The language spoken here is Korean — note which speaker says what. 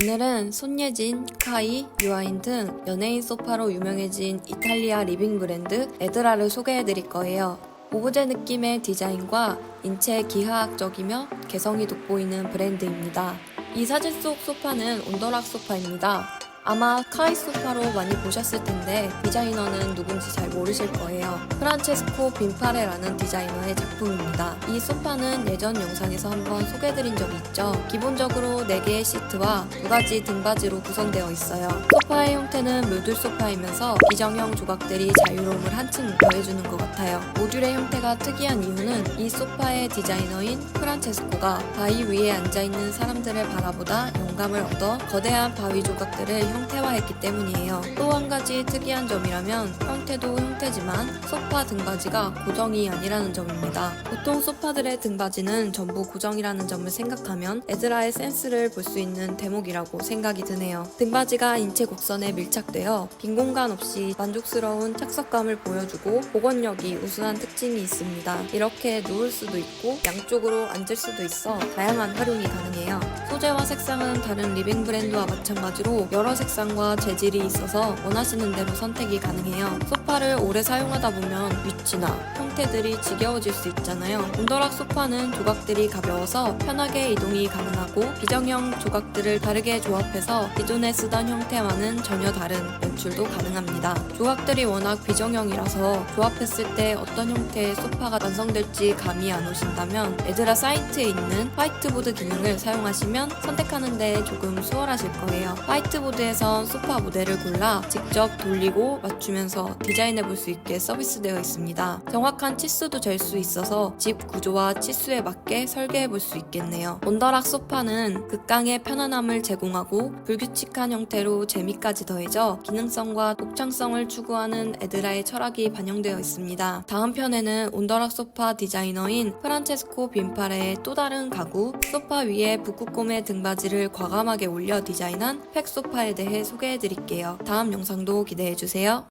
Speaker 1: 오늘은 손예진, 카이, 유아인 등 연예인 소파로 유명해진 이탈리아 리빙 브랜드 에드라를 소개해드릴 거예요. 오브제 느낌의 디자인과 인체 기하학적이며 개성이 돋보이는 브랜드입니다. 이 사진 속 소파는 온더락 소파입니다. 아마 카이 소파로 많이 보셨을 텐데 디자이너는 누군지 잘 모르실 거예요. 프란체스코 빈파레라는 디자이너의 작품입니다. 이 소파는 예전 영상에서 한번 소개해드린 적이 있죠. 기본적으로 4개의 시트와 두 가지 등받이로 구성되어 있어요. 소파의 형태는 모듈 소파이면서 비정형 조각들이 자유로움을 한층 더해주는 것 같아요. 모듈의 형태가 특이한 이유는 이 소파의 디자이너인 프란체스코가 바위 위에 앉아있는 사람들을 바라보다 영감을 얻어 거대한 바위 조각들을 형태화했기 때문이에요. 또 한 가지 특이한 점이라면 형태도 형태지만 소파 등받이가 고정이 아니라는 점입니다. 보통 소파들의 등받이는 전부 고정이라는 점을 생각하면 에드라의 센스를 볼 수 있는 대목이라고 생각이 드네요. 등받이가 인체 곡선에 밀착되어 빈 공간 없이 만족스러운 착석감을 보여주고 복원력이 우수한 특징이 있습니다. 이렇게 누울 수도 있고 양쪽으로 앉을 수도 있어 다양한 활용이 가능해요. 소재와 색상은 다른 리빙 브랜드와 마찬가지로 여러 색상과 재질이 있어서 원하시는 대로 선택이 가능해요. 소파를 오래 사용하다 보면 위치나 형태들이 지겨워질 수 있잖아요. 온더락 소파는 조각들이 가벼워서 편하게 이동이 가능하고 비정형 조각들을 다르게 조합해서 기존에 쓰던 형태와는 전혀 다른 연출도 가능합니다. 조각들이 워낙 비정형이라서 조합했을 때 어떤 형태의 소파가 완성될지 감이 안 오신다면 에드라 사이트에 있는 화이트보드 기능을 사용하시면 선택하는데 조금 수월하실 거예요. 화이트보드에선 소파 모델을 골라 직접 돌리고 맞추면서 디자인해 볼 수 있게 서비스되어 있습니다. 정확한 치수도 잴 수 있어서 집 구조와 치수에 맞게 설계해 볼 수 있겠네요. 온더락 소파는 극강의 편안함을 제공하고 불규칙한 형태로 재미까지 더해져 기능성과 독창성을 추구하는 에드라의 철학이 반영되어 있습니다. 다음 편에는 온더락 소파 디자이너인 프란체스코 빈파레의 또 다른 가구 소파 위에 북극곰의 등받이를 과감하게 올려 디자인한 팩 소파에 대해 소개해 드릴게요. 다음 영상도 기대해 주세요.